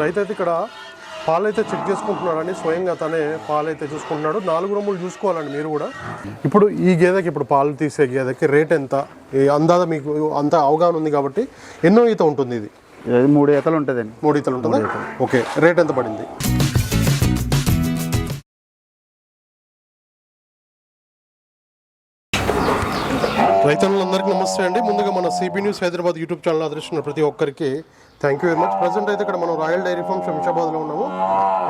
రైతు అయితే ఇక్కడ పాలైతే చెక్ చేసుకుంటున్నాడని స్వయంగా తనే పాలైతే చూసుకుంటున్నాడు. నాలుగు రొమ్ములు చూసుకోవాలండి మీరు కూడా. ఇప్పుడు ఈ గేదెకి ఇప్పుడు పాలు తీసే గేదెకి రేట్ ఎంత? అందాద మీకు అంత అవగాహన ఉంది కాబట్టి ఎన్నో ఈత ఉంటుంది ఇది? మూడు ఈతలు ఉంటుందండి. మూడు ఈతలు ఉంటుందా? ఓకే రేట్ ఎంత పడింది? రైతన్నులందరికీ నమస్తే అండి. ముందుగా మన CB news Hyderabad YouTube channel ఆదరిస్తున్న ప్రతి ఒక్కరికి thank you very much present అయితే ఇక్కడ మనం రాయల్ డైరీ ఫార్మ్ శంషాబాద్లో ఉన్నాము.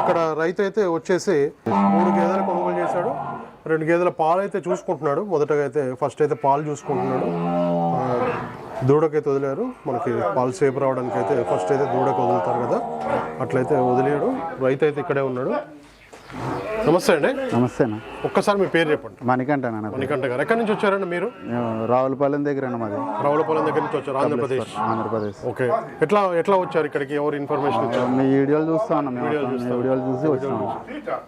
ఇక్కడ రైతు అయితే వచ్చేసి మూడు గేదెలు కొనుగోలు చేశాడు. రెండు గేదెల పాలు అయితే చూసుకుంటున్నాడు. మొదటగా అయితే ఫస్ట్ అయితే పాలు చూసుకుంటున్నాడు. దూడకైతే వదిలేరు. మనకి పాలు సేపు రావడానికి అయితే ఫస్ట్ అయితే దూడకు వదులుతారు కదా. అట్లయితే వదిలేడు. రైతు అయితే ఇక్కడే ఉన్నాడు. నమస్తే అండి. నమస్తే అన్న. ఒక్కసారి మీ పేరు చెప్పండి. మణికంఠ అన్న మణికంఠ గారు. ఎక్కడి నుంచి వచ్చారండి మీరు? రావులపాలెం దగ్గర అన్న మాది. రావులపాలెం దగ్గర నుంచి వచ్చారు ఆంధ్రప్రదేశ్. ఆంధ్రప్రదేశ్. ఓకే. ఎట్లా ఎట్లా వచ్చారు ఇక్కడికి? ఎవరు ఇన్ఫర్మేషన్ ఇచ్చారు? మీ వీడియోలు చూస్తా మీ వీడియోలు చూసి వచ్చినాం.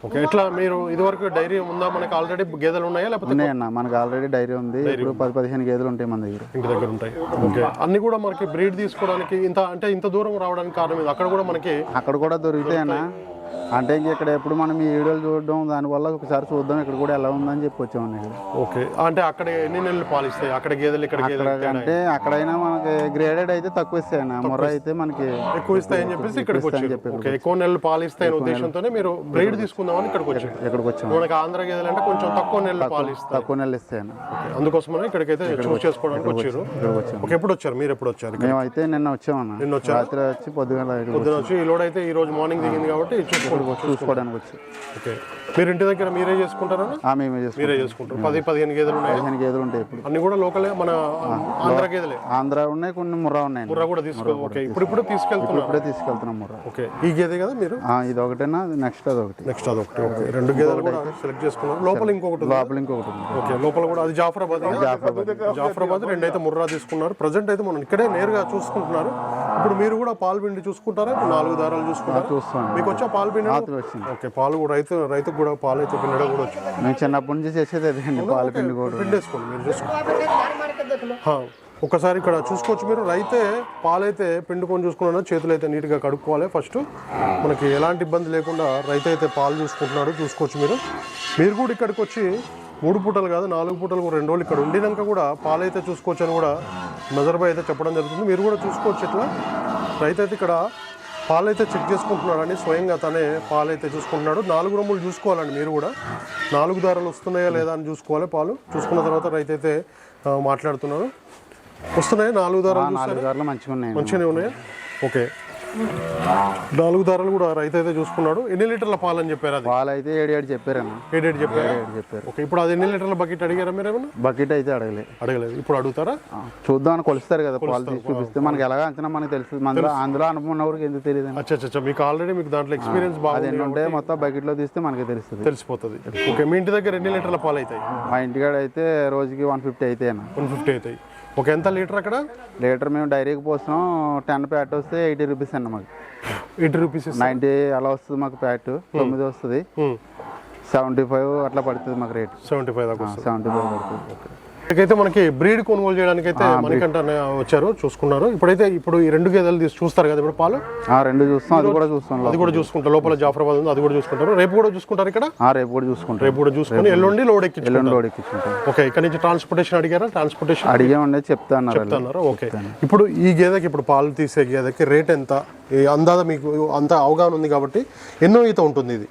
ఓకే. ఎట్లా మీరు ఇదివరకు డైరీ ఉందా? మనకి ఆల్రెడీ గేదెలు ఉన్నాయా? లేకపోతే ఉన్నాయన్న మనకు ఆల్రెడీ డైరీ ఉంది. ఇప్పుడు పది పదిహేను గేదెలు ఉంటాయి మన దగ్గర. ఇంటి దగ్గర ఉంటాయి. ఓకే. అన్ని కూడా మనకి బ్రీడ్ తీసుకోవడానికి ఇంత అంటే ఇంత దూరం రావడానికి కారణం ఇది అక్కడ కూడా మనకి అక్కడ కూడా దొరుకుతాయి అన్న. అంటే ఇంక ఇక్కడ ఎప్పుడు మనం ఈ వీడియోలు చూడడం దానివల్ల ఒకసారి చూద్దాం ఇక్కడ కూడా ఎలా ఉందని చెప్పి వచ్చామండి. ఇక్కడ ఓకే. అంటే అక్కడ ఎన్ని నెలలు పాలిస్తాయి? అక్కడ గేదెలు ఇక్కడ గేదెలు అక్కడ అంటే అక్కడైనా మనకి గ్రేడెడ్ అయితే తక్కువ ఇస్తాయి అన్న మొర్ర అయితే మనకి ఎక్కువ ఇస్తాయని చెప్పేసి ఇక్కడికి వచ్చారు. ఓకే. ఎక్కువ నెలలు పాలిస్తాయని ఉద్దేశంతోనే మీరు బ్రీడ్ తీసుకుందామని ఇక్కడికి వచ్చారు. ఇక్కడికి వచ్చాము మనకి ఆంధ్ర గేదెలు అంటే కొంచెం తక్కువ నెలలు పాలిస్తాయి. తక్కువ నెలలు ఇస్తాయి అందుకోసమనే ఇక్కడికైతే చూస్ చేసుకోవడానికి వచ్చారు. ఓకే. ఎప్పుడు వచ్చారు? మీరు ఎప్పుడు వచ్చారు ఇక్కడ? మేమైతే నిన్న వచ్చామన్న. నిన్న వచ్చారా? రాత్రి వచ్చి ఇక్కడికి పొద్దున వచ్చి. ఈ లోడ్ అయితే ఈ రోజు మార్నింగ్ దిగింది కాబట్టి చూసుకోవడానికి వచ్చి. ఓకే. మీరు ఇంటి దగ్గర మీరే చేసుకుంటారా? మేమే చేసుకుంటాం. మీరే చేసుకుంటారు. పది పదిహేను గేదెలు ఉన్నాయి. పదిహేను గేదెలు ఉంటాయి ఇప్పుడు. అన్ని కూడా లోకలే? మన ఆంధ్ర గేదెలే? ఆంధ్ర ఉన్నాయి కొన్ని ముర్రా ఉన్నాయి. ముర్రా కూడా తీసుకో ఓకే. ఇప్పుడు ఇప్పుడు తీసుకెళ్తున్నారు ఇప్పుడే తీసుకెళ్తున్నాం ముర్రా. ఓకే. ఈ గేదె కదా మీరు? ఇది ఒకటేనా? నెక్స్ట్ అది ఒకటి నెక్స్ట్ అదొకటి. ఓకే. రెండు గేదెలు కూడా సెలెక్ట్ చేసుకున్నారు లోపల ఇంకొకటి. లోపల ఇంకొకటి ఓకే. లోపల కూడా అది జాఫరాబాద్. జాఫరాబాద్. రెండు అయితే ముర్రా తీసుకున్నారు. ప్రజెంట్ అయితే మనం ఇక్కడే నేరుగా చూసుకుంటున్నారు. ఇప్పుడు మీరు కూడా పాలు పిండి చూసుకుంటారా? ఇప్పుడు నాలుగు దారాలు చూసుకుంటారా? చూస్తాం మీకు వచ్చా పాలు పిండి? రాత్రి వచ్చింది. ఓకే పాలు కూడా రైతు రైతుకు కూడా పాలు అయితే పిండడం కూడా వచ్చింది మేము చిన్నప్పటి నుంచి చేసేది అదే అండి పాల పిండి కూడా. పిండేసుకోండి మీరు చూసుకోండి. ఒకసారి ఇక్కడ చూసుకోవచ్చు మీరు. రైతే పాలైతే పిండుకొని చూసుకున్నాడు చేతులు అయితే నీట్గా కడుక్కోవాలి ఫస్ట్. మనకి ఎలాంటి ఇబ్బంది లేకుండా రైతు అయితే పాలు చూసుకుంటున్నాడు చూసుకోవచ్చు మీరు. మీరు కూడా ఇక్కడికి వచ్చి మూడు పూటలు కాదు నాలుగు పూటలు కూడా రెండు రోజులు ఇక్కడ ఉండినాక కూడా పాలైతే చూసుకోవచ్చు అని కూడా నజర్బాయ్ అయితే చెప్పడం జరుగుతుంది. మీరు కూడా చూసుకోవచ్చు ఇట్లా. రైతు అయితే ఇక్కడ పాలైతే చెక్ చేసుకుంటున్నాడని స్వయంగా తనే పాలైతే చూసుకుంటున్నాడు. నాలుగు రొమ్ములు చూసుకోవాలండి మీరు కూడా. నాలుగు దారాలు వస్తున్నాయా లేదా అని చూసుకోవాలి పాలు. చూసుకున్న తర్వాత రైతు అయితే ఆ, మాట్లాడుతున్నారు. వస్తున్నాయా? నాలుగు దారాలు చూస్తారా? నాలుగు దారులు మంచిగా ఉన్నాయి మంచిగానే ఉన్నాయా? ఓకే. నాలుగు దారాలు కూడా రైతు అయితే చూసుకున్నాడు. ఎన్ని లీటర్ల పాలు అని చెప్పారు అది? పాలు అయితే ఏడు ఏడు చెప్పారన్న. ఏడేడు చెప్పారు? ఏడు చెప్పారు. ఓకే ఇప్పుడు అది ఎన్ని లీటర్ల బకెట్ అడిగారా మీరు ఏమన్నా? బకెట్ అయితే అడగలే. అడగలేదు. ఇప్పుడు అడుగుతారా? ఆ, చూద్దాం అని కొలుస్తారు కదా పాలు తీసి చూపిస్తే. మనకి ఎలాగ అంచనా మనకి తెలుసు. మనలో అందులో అనుభవం ఉన్నవారికి ఎందుకు తెలియదు? అచ్చా మీకు ఆల్రెడీ మీకు దాంట్లో ఎక్స్పీరియన్స్ అది బాగుంది ఎన్ని ఉంటే మొత్తం బకెట్లో తీస్తే మనకి తెలుస్తుంది. తెలిసిపోతుంది. ఓకే మీ ఇంటి దగ్గర ఎన్ని లీటర్ల పాలు అవుతాయి మా ఇంటికాడ అయితే రోజుకి వన్ ఫిఫ్టీ అయితే అన్న. వన్ ఫిఫ్టీ అవుతాయి ఓకే ఎంత లీటర్ అక్కడ? లీటర్ మేము డైరీకి పోస్తున్నాం. టెన్ ప్యాట్ వస్తే ఎయిటీ రూపీస్ అన్న మాకు. ఎయిటీ రూపీస్ నైంటీ అలా వస్తుంది మాకు ప్యాట్. తొమ్మిది వస్తుంది. సెవెంటీ ఫైవ్ అట్లా పడుతుంది మాకు rate. Seventy five seventy five పడుతుంది. ఇక్కడికైతే మనకి బ్రీడ్ కొనుగోలు చేయడానికి అయితే మనకంట వచ్చారు చూసుకున్నారు. ఇప్పుడైతే ఇప్పుడు ఈ రెండు గేదెలు తీసి చూస్తారు కదా ఇప్పుడు పాలు? ఆ, రెండు చూస్తాం అది కూడా చూస్తాం అది కూడా చూసుకుంటారు. లోపల జాఫరాబాద్ ఉంది అది కూడా చూసుకుంటారు. రేపు కూడా చూసుకుంటారు ఇక్కడ? ఆ, రేపు కూడా చూసుకుంటాం. రేపు కూడా చూసుకొని ఎల్లుండి లోడ్ ఎక్కించు ఎల్లుండి లోడ్ ఎక్కించుకుంటాం. ఓకే ఇక్కడ నుంచి ట్రాన్స్పోర్టేషన్ అడిగారా? ట్రాన్స్పోర్టేషన్ అడిగామండి చెప్తా అన్నారు వాళ్ళు. అన్నారు ఓకే. ఇప్పుడు ఈ గేదెకి ఇప్పుడు పాలు తీసే గేదెకి రేట్ ఎంత? ఈ అందాద మీకు అంత అవగాహన ఉంది కాబట్టి ఎన్నో ఈత ఉంటుంది ఇది.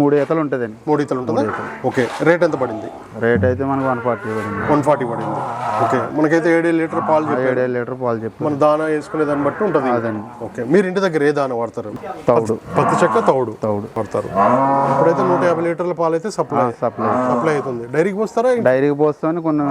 మూడు ఈతలు ఉంటుందండి. మూడు ఈతలు ఉంటుందా? ఓకే. రేట్ ఎంత పడింది? రేట్ అయితే మనకు వన్ ఫార్టీ పడింది. వన్ ఫార్టీ పడింది. ఓకే. మనకైతే ఏడు లీటర్ పాలు ఏడేడు లీటర్ పాలు చెప్పి మన దానా వేసుకునే దాన్ని బట్టి ఉంటుంది. అదండి. ఓకే. మీరు ఇంటి దగ్గర ఏ దానా వాడతారు? తౌడు పత్తి చెక్క తౌడు తౌడు వాడతారు. ఇప్పుడైతే నూట యాభై లీటర్ల పాలు అయితే సప్లై సప్లై. సప్లై అవుతుంది. డైరీకి పోస్తారా? డైరీకి పోస్తామని కొన్ని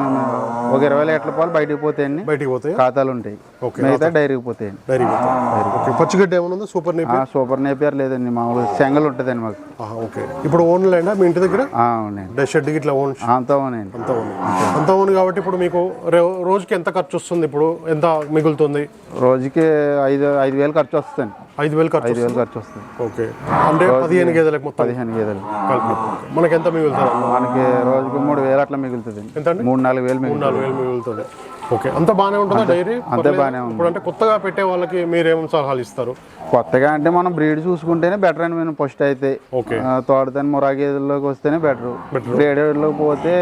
ఒక ఇరవై లీటర్ల పాలు బయటికి పోతాయండి. బయటికి పోతాయి? ఖాతాలు ఉంటాయి. ఓకే. మిగతా డైరీకి పోతాయండి. డైరీకి పోతాయి. ఓకే. పచ్చిగడ్డ ఏమైనా ఉందా? సూపర్ నేపి ఆ, సూపర్ నేపియర్ లేదండి. మామూలు శంగలు ఉంటుందండి మాకు. ఓకే. ఇప్పుడు ఓన్ ల్యాండ్ మీ ఇంటి దగ్గర? అవునండి షెడ్ ఇట్లా ఓన్? అంతా అవునండి అంతా ఓన్ అంతా ఓన్ కాబట్టి ఇప్పుడు మీకు రో- రోజుకి ఎంత ఖర్చు వస్తుంది ఇప్పుడు? ఎంత మిగులుతుంది? రోజుకి ఐదు ఐదు వేలు ఖర్చు వస్తుంది ఐదు వేలు ఖర్చు ఐదు వేలు ఖర్చు వస్తుంది ఓకే. అంటే పదిహేను గేదెలకు మొత్తం? పదిహేను గేదెలు. మనకి ఎంత మిగులుతుంది? మనకి రోజుకి మూడు వేలు అట్లా మిగులుతుంది. ఎంత అండి? మూడు నాలుగు వేలు మిగులుతుంది నాలుగు వేలు మిగులుతుంది. ఓకే. అంత బాగానే ఉంటుందా డైరీ? అంతే బాగానే ఉంది. ఇప్పుడు అంటే కొత్తగా పెట్టే వాళ్ళకి మీరేం సలహాలు ఇస్తారు? కొత్తగా అంటే మనం బ్రీడ్ చూసుకుంటేనే బెటర్ అని మేము ఫస్ట్ అయితే. ఓకే. తోడదని మురా గేదెల్లోకి వస్తేనే బెటర్. బ్రీడర్లోకి పోతే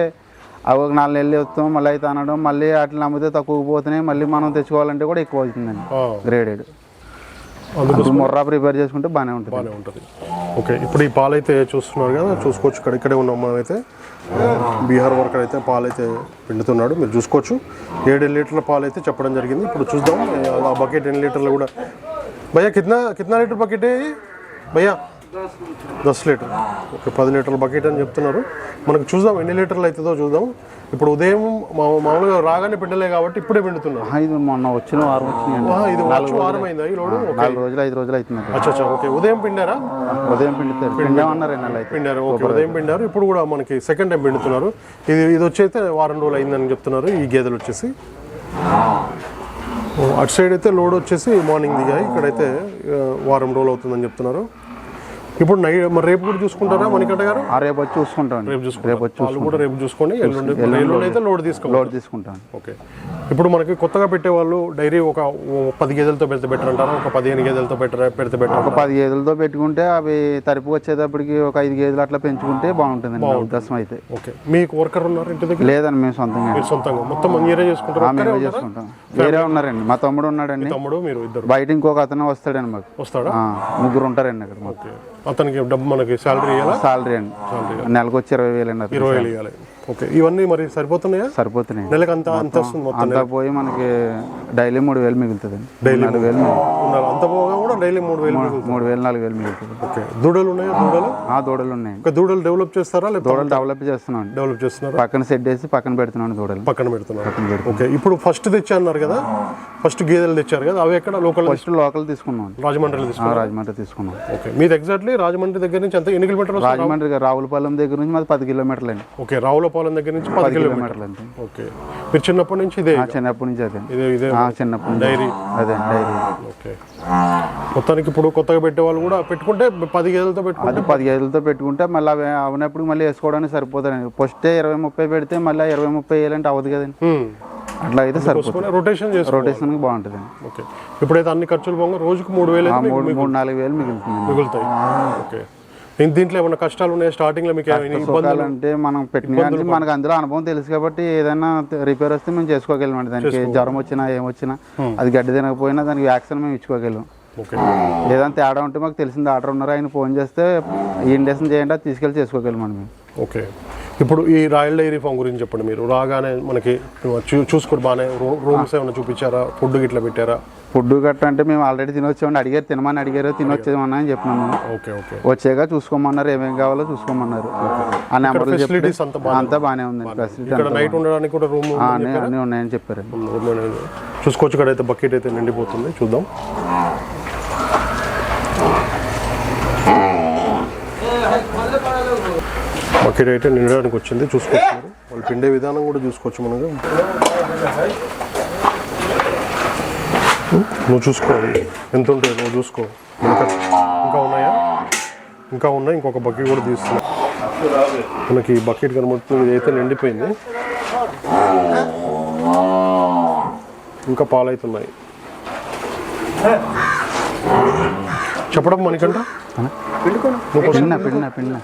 అవి ఒక నాలుగు నెలలు వస్తాం మళ్ళీ అయితే అనడం మళ్ళీ వాటిని అమ్మితే తక్కువ పోతున్నాయి మళ్ళీ మనం తెచ్చుకోవాలంటే కూడా ఎక్కువ అవుతుందండి గ్రేడెడ్. మొర్రా ప్రిపేర్ చేసుకుంటే బాగానే ఉంటుంది. బాగానే ఉంటుంది. ఓకే ఇప్పుడు ఈ పాలు అయితే చూస్తున్నారు కదా చూసుకోవచ్చు ఇక్కడ ఇక్కడే ఉన్నాం అయితే బీహార్ వర్కర్ అయితే పాలు అయితే పిండుతున్నాడు మీరు చూసుకోవచ్చు. ఏడు లీటర్ల పాలు అయితే చెప్పడం జరిగింది ఇప్పుడు చూద్దాం. ఆ బకెట్ ఎన్ని లీటర్లు కూడా. భయ్యా కిतना కిतना లీటర్ బకెట్ భయ్యా దస్ లీటర్. ఓకే పది లీటర్ల బకెట్ అని చెప్తున్నారు. మనకు చూద్దాం ఎన్ని లీటర్లు అవుతుందో చూద్దాం. ఇప్పుడు ఉదయం మా మామూలుగా రాగానే పిండలే కాబట్టి ఇప్పుడే పిండుతున్నారు ఇది మొన్న వచ్చిన వారం వచ్చినాయండి ఆ, ఇది వచ్చి వారం అయిందా ఈ లోడు? నాలుగు రోజులు ఐదు రోజులు అవుతుంది అచ్చా ఓకే. ఉదయం పిండారా? ఉదయం పిండుతారు పిండామన్నారు పిండారు. ఓకే ఉదయం పిండారు. ఇప్పుడు కూడా మనకి సెకండ్ టైం పిండుతున్నారు. ఇది ఇది వచ్చి అయితే వారం రోజులు అయిందని చెప్తున్నారు. ఈ గేదెలు వచ్చేసి. అటు సైడ్ అయితే లోడ్ వచ్చేసి మార్నింగ్ దిగాయి. ఇక్కడైతే వారం రోజులు అవుతుందని చెప్తున్నారు. ఇప్పుడు మరి రేపు కూడా చూసుకుంటారా మణికంఠ గారు? రేపు వచ్చి చూసుకుంటాం రేపు రేపు చూసుకుంటారు వచ్చి కూడా రేపు చూసుకొని ఎల్లుండి ఎల్లుండి అయితే లోడ్ తీసుకోవాలి లోడ్ తీసుకుంటాం ఓకే. ఇప్పుడు మనకి కొత్తగా పెట్టే వాళ్ళు డైరీ ఒక పది గేదెలతో పెడితే బెటర్ అంటారా? ఒక పదిహేను గేదెలతో బెటర్ పెడితే బెటర్ ఒక పది గేదెలతో పెట్టుకుంటే అవి తరిపు వచ్చేటప్పటికి ఒక ఐదు గేదెలు అట్లా పెంచుకుంటే బాగుంటుందండి నా ఉద్దేశం అయితే. ఓకే. మీకు వర్కర్ ఉన్నారు ఇంటి దగ్గర? లేదండి మేము సొంతంగా. సొంతంగా. మొత్తం మీరే చేసుకుంటారు? మేమే చేసుకుంటాం. వేరే ఉన్నారండి. మా తమ్ముడు ఉన్నాడండి. తమ్ముడు మీరు ఇద్దరు? బయట ఇంకొక అతను వస్తాడండి మాకు. వస్తాడా? ముగ్గురు ఉంటారండి అక్కడ మాకు. అతనికి డబ్బు మనకి ఇవ్వాలా సాలరీ అండి. నెలకు వచ్చి ఇరవై వేలు అండి. ఇరవై వేలు ఇవ్వాలి ఓకే. ఇవన్నీ మరి సరిపోతున్నాయా? సరిపోతున్నాయి. నెలకు అంత అంత వస్తుంది మొత్తం పోయి మనకి డైలీ మూడు వేలు మిగులుతుందండి. నాలుగు వేలు మిగులుతుంది. ఉన్నారు. అంత పోగా కూడా డైలీ మూడు వేలు. మూడు వేలు నాలుగు వేలు మిగులుతుంది ఓకే. దూడలు ఉన్నాయా దూడలు? ఆ దూడలు ఉన్నాయండి ఇంకా దూడలు డెవలప్ చేస్తారా లేకపోతే దూడలు డెవలప్ చేస్తున్నాం డెవలప్ చేస్తున్నారా? పక్కన సెట్ వేసి పక్కన పెడుతున్నాను దూడలు. పక్కన పెడుతున్నారు? ఓకే. ఇప్పుడు ఫస్ట్ తెచ్చా అన్నారు కదా? ఫస్ట్ గేదెలు తెచ్చారు కదా? అవి ఎక్కడ? లోకల్ ఫస్ట్ లోకల్ తీసుకున్నాం రాజమండ్రిలో ఆ, తీసుకున్నారు? రాజమండ్రి తీసుకున్నాం ఓకే. మీది ఎగ్జాక్ట్లీ రాజమండ్రి దగ్గర నుంచి ఎంత? ఎన్ని కిలోమీటర్లు? రాజమండ్రి రావులపాలెం దగ్గర నుంచి మాది పది కిలోమీటర్లు అండి. ఓకే. రావులపాలెం దగ్గర నుంచి పది కిలోమీటర్లు. అండి ఓకే. మీరు చిన్నప్పటి నుంచి ఇదే చిన్నప్పటి నుంచి అదే. ఇదే ఇదే చిన్నప్పటి నుంచి డైరీ. అదే డైరీ. ఓకే. మొత్తానికి ఇప్పుడు కొత్తగా పెట్టే వాళ్ళు కూడా పెట్టుకుంటే పది గేదెలతో పెట్టుకుంటే పది గేదెలతో పెట్టుకుంటే మళ్ళీ అవి అవనప్పుడు మళ్ళీ వేసుకోవడానికి సరిపోతాయండి. ఫస్ట్ ఇరవై ముప్పై పెడితే మళ్ళీ ఇరవై ముప్పై వేయాలంటే అవ్వదు కదండి. అట్లా అయితే సరిపోతుంది. రొటేషన్ చేసుకో రొటేషన్కి బాగుంటుందండి. ఓకే. ఇప్పుడైతే అన్ని ఖర్చులు పోగా రోజుకు మూడు వేలు మూడు మూడు నాలుగు వేలు మిగులుతుంది మిగులుతాయి. ఓకే. దీంట్లో ఏమైనా కష్టాలు ఉన్నాయి? స్టార్టింగ్లో మీకు ఇబ్బందులు అంటే మనం పెట్టిన మనకు అందులో అనుభవం తెలుసు కాబట్టి ఏదైనా రిపేర్ వస్తే మేము చేసుకోగలమండి దానికి జ్వరం వచ్చినా ఏమొచ్చినా అది గడ్డి తినకపోయినా దానికి వ్యాక్సిన్ మేము ఇచ్చుకోగలం. ఓకే. ఏదైనా తేడా ఉంటే మాకు తెలిసింది ఆర్డర్ ఉన్నారు ఆయన ఫోన్ చేస్తే ఈ ఇండక్షన్ చేయండి అది తీసుకెళ్ళి చేసుకోగలమండి మేము ఓకే. ఇప్పుడు ఈ రాయల్ డైరీ ఫామ్ గురించి చెప్పండి మీరు. రాగానే మనకి చూసుకోండి బాగానే రూమ్స్ ఏమైనా చూపించారా? ఫుడ్ గిట్లా పెట్టారా? ఫుడ్ గట్ట అంటే మేము ఆల్రెడీ తినొచ్చామండి. అడిగారు తినమని అడిగారు తినొచ్చేమన్నా అని చెప్పినాము ఓకే ఓకే. వచ్చాక చూసుకోమన్నారు ఏమేం కావాలో చూసుకోమన్నారు. ఆ నెంబర్లు ఫెసిలిటీస్ అంతా బాగా అంతా బాగానే ఉందండి ఫెసిలిటీ నైట్ ఉండడానికి కూడా రూమ్ అన్నీ ఉన్నాయని చెప్పారు చూసుకోవచ్చు అయితే బకెట్ అయితే నిండిపోతుంది. చూద్దాం. బకెట్ అయితే నిండడానికి వచ్చింది చూసుకోవచ్చు వాళ్ళు పిండే విధానం కూడా చూసుకోవచ్చు మనకు. నువ్వు చూసుకో. ఎంత ఉంటుంది నువ్వు చూసుకో. ఇంకా ఇంకా ఉన్నాయా? ఇంకా ఉన్నాయి ఇంకొక బకెట్ కూడా తీస్తున్నా. మనకి బకెట్ కనబడుతుంది ఇదైతే నిండిపోయింది. ఇంకా పాలైతున్నాయి. చెప్పడం మనకంట నువ్వు పిన్న పిన్న పిన్న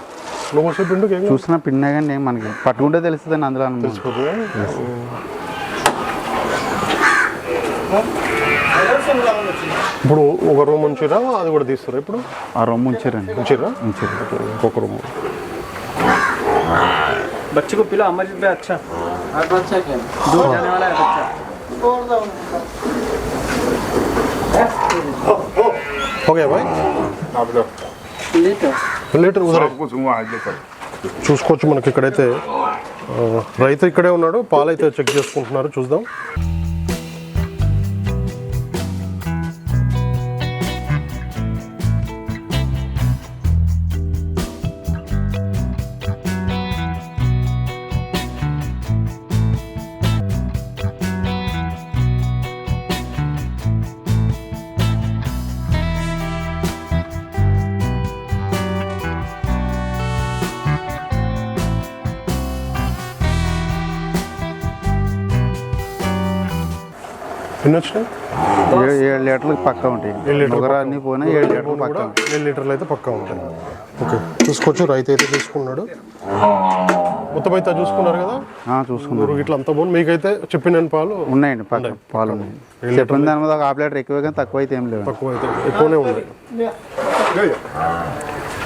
నువ్వు వస్తే పిండుకు ఏం చూసినా పిన్నా కానీ మనకి పట్టుకుంటే తెలుస్తుందండి అందులో అనుభవం తెలిసిపోతుందా? ఇప్పుడు ఒక రూమ్ ఉంచిరా అది కూడా తీస్తారా ఇప్పుడు ఆ రొమ్ము ఉంచారండి ఉంచిరా ఉంచారు ఇంకొక రూమ్ बच्चे को पिला अमरजीत भाई अच्छा दूर जाने वाला है बच्चा ఓకే బాయ్ లీటర్ చూసుకోవచ్చు మనకి ఇక్కడైతే. ఆ, రైతు ఇక్కడే ఉన్నాడు పాలైతే చెక్ చేసుకుంటున్నారు చూద్దాం. ఎన్ని వచ్చినాయి ఏడు ఏడు లీటర్లకు పక్క ఉంటాయి. లీటర్లు అన్ని పోయినా ఏడు లీటర్లు పక్క ఏడు లీటర్లు అయితే పక్కా ఉంటాయి. ఓకే. చూసుకోవచ్చు రైతు అయితే తీసుకున్నాడు. మొత్తం అయితే చూసుకున్నారు కదా? ఆ, చూసుకున్నాం ఊరు ఇట్లా అంతా బాగుంది మీకైతే చెప్పిన పాలు ఉన్నాయండి పాలు ఉన్నాయి. చెప్పిన దాని మీద ఒక హాఫ్ లీటర్ ఎక్కువ కానీ తక్కువ అయితే ఏం లేవు తక్కువ అయితే ఎక్కువనే ఉంది.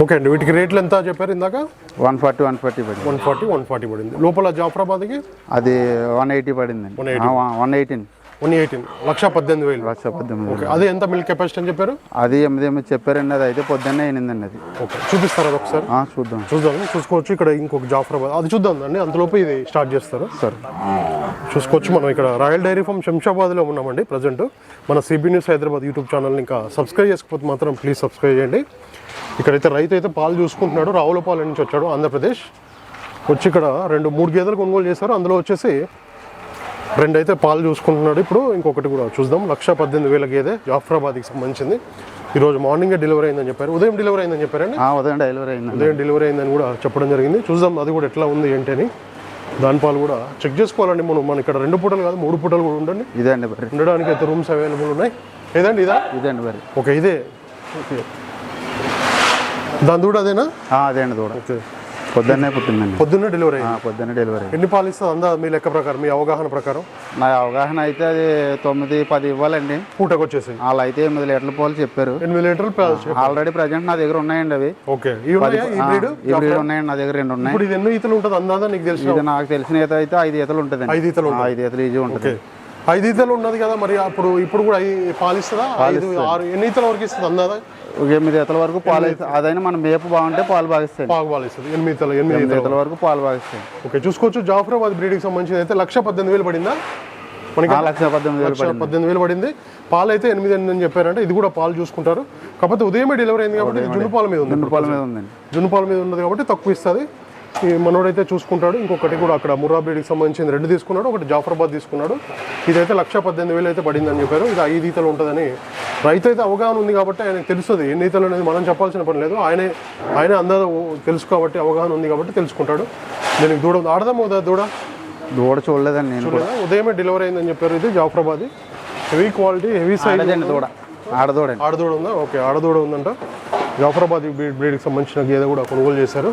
ఓకే అండి వీటికి రేట్లు ఎంత చెప్పారు ఇందాక? వన్ ఫార్టీ వన్ ఫార్టీ పడింది. వన్ ఫార్టీ వన్ ఫార్టీ పడింది. లోపల జాఫరాబాద్కి అది one eighty 180. One eighteen. One eighteen lakh పద్దెనిమిది వేలు. లక్ష పద్దెనిమిది ఓకే అదే ఎంత మిల్క్ కెపాసిటీ అని చెప్పారు? అది ఎనిమిది ఎనిమిది చెప్పారండి అది అయితే పొద్దున్నే ఎనిమిదండి అది. ఓకే చూపిస్తారా అది ఒకసారి? ఆ, చూద్దాం. చూద్దాం చూసుకోవచ్చు. ఇక్కడ ఇంకొక జాఫరాబాద్ అది చూద్దాం అండి అంతలోపు ఇది స్టార్ట్ చేస్తారు. సరే. చూసుకోవచ్చు మనం ఇక్కడ రాయల్ డైరీ ఫామ్ శంషాబాద్లో ఉన్నామండి ప్రజెంట్. మన సిబి న్యూస్ హైదరాబాద్ యూట్యూబ్ ఛానల్ని ఇంకా సబ్స్క్రైబ్ చేసుకోకపోతే మాత్రం ప్లీజ్ సబ్స్క్రైబ్ చేయండి. ఇక్కడైతే రైతు అయితే పాలు చూసుకుంటున్నాడు రావులపాలెం నుంచి వచ్చాడు ఆంధ్రప్రదేశ్. వచ్చి ఇక్కడ రెండు మూడు గేదెలు కొనుగోలు చేశారు అందులో వచ్చేసి రెండు అయితే పాలు చూసుకుంటున్నాడు. ఇప్పుడు ఇంకొకటి కూడా చూద్దాం. లక్ష పద్దెనిమిది వేల గేదె జాఫరాబాద్కి సంబంధించింది. ఈరోజు మార్నింగే డెలివరీ అయిందని చెప్పారు. ఉదయం డెలివరీ అయిందని చెప్పారండి? ఆ, ఉదయం డెలివరీ అయిందండి. ఉదయం డెలివరీ అయిందని కూడా చెప్పడం జరిగింది. చూద్దాం అది కూడా ఎట్లా ఉంది ఏంటి అని దాని పాలు కూడా చెక్ చేసుకోవాలండి మనం. మన ఇక్కడ రెండు పూటలు కాదు మూడు పూటలు కూడా ఉండండి. ఇదే అండి ఉండడానికి అయితే రూమ్స్ అవైలబుల్ ఉన్నాయి. ఏదండి ఇదా? ఇదే అండి బర్రె ఓకే ఇదే. ఓకే. దాని దూడ అదేనా? అదే అండి దూడ. ఓకే. పొద్దున్నే పుట్టిందండి. పొద్దున్నే డెలివరీ పొద్దున్నే డెలివరీ ఎన్ని పాలు ఇస్తుంది అందా మీ లెక్క ప్రకారం మీ అవగాహన ప్రకారం? నా అవగాహన అయితే అది తొమ్మిది పది ఇవ్వాలండి. పూటకు వచ్చేసి. వాళ్ళు అయితే ఎనిమిది లీటర్ల పాలు చెప్పారు. ఎనిమిది లీటర్లు పాలు. ఆల్రెడీ ప్రజెంట్ నా దగ్గర ఉన్నాయండి అవి. ఓకే. ఈ బ్రీడ్ ఉన్నాయండి నా దగ్గర రెండు ఉన్నాయి. ఇప్పుడు ఇది ఎన్ని ఈతలు ఉంటుంది? అందాదా నీకు తెలిసిన ఇది నాకు తెలిసిన ఈత అయితే ఐదు ఈతలు ఉంటుందండి. ఐదు ఈతలు ఐదు ఈతలు ఈజీ ఉంటుంది. ఐదు ఈతలు ఉన్నది కదా మరి అప్పుడు ఇప్పుడు కూడా ఐదు పాలు ఇస్తుందా ఐదు ఆరు ఎన్ని ఈతల వరకు ఇస్తుంది అందాదా? ఒక ఎనిమిది ఈతల వరకు పాలు అదైనా మనం మేపు బాగుంటే పాలు బాగిస్తాయి. పాలు ఇస్తుంది ఎనిమిది ఈతలు ఎనిమిది ఈతలు. వరకు పాలు బాగిస్తాయి. ఓకే చూసుకోవచ్చు. జాఫరాబాద్ బ్రీడ్కి సంబంధించి అయితే లక్ష పద్దెనిమిది వేలు పడిందా? మనకి లక్ష పద్దెనిమిది వేలు పద్దెనిమిది వేలు పడింది. పాలు అయితే ఎనిమిది ఎనిమిది అని చెప్పారంటే ఇది కూడా పాలు చూసుకుంటారు. కాకపోతే ఉదయమే డెలివరీ అయింది కాబట్టి జున్ను పాల మీద ఉంది. రెండు పాల మీద ఉందండి జున్ను పాల మీద ఉన్నది కాబట్టి తక్కువ ఇస్తుంది. ఈ మనోడైతే చూసుకుంటాడు. ఇంకొకటి కూడా అక్కడ ముర్రా బ్రీడ్కి సంబంధించింది రెండు తీసుకున్నాడు ఒకటి జాఫరాబాద్ తీసుకున్నాడు. ఇదైతే లక్ష పద్దెనిమిది వేలు అయితే పడిందని చెప్పారు. ఇది ఐదు ఈతలు ఉంటుందని రైతు అయితే అవగాహన ఉంది కాబట్టి ఆయనకు తెలుస్తుంది. ఎన్ని ఈతలు అనేది మనం చెప్పాల్సిన పని లేదు. ఆయనే ఆయనే అందరూ తెలుసు కాబట్టి అవగాహన ఉంది కాబట్టి తెలుసుకుంటాడు. దీనికి దూడ ఉంది. ఆడదాం అవుదా దూడ? దూడ చూడలేదండి నేను? ఉదయమే డెలివరీ అయిందని చెప్పారు ఇది Jafarabad heavy quality heavy size ఆడదండి దూడ. ఆడదూడండి. ఆడదూడ ఉందా? ఓకే ఆడదూడ ఉందంట. జాఫరాబాద్ బ్రీడ్ బ్రీడ్కి సంబంధించిన గేదె కూడా కొనుగోలు చేశారు.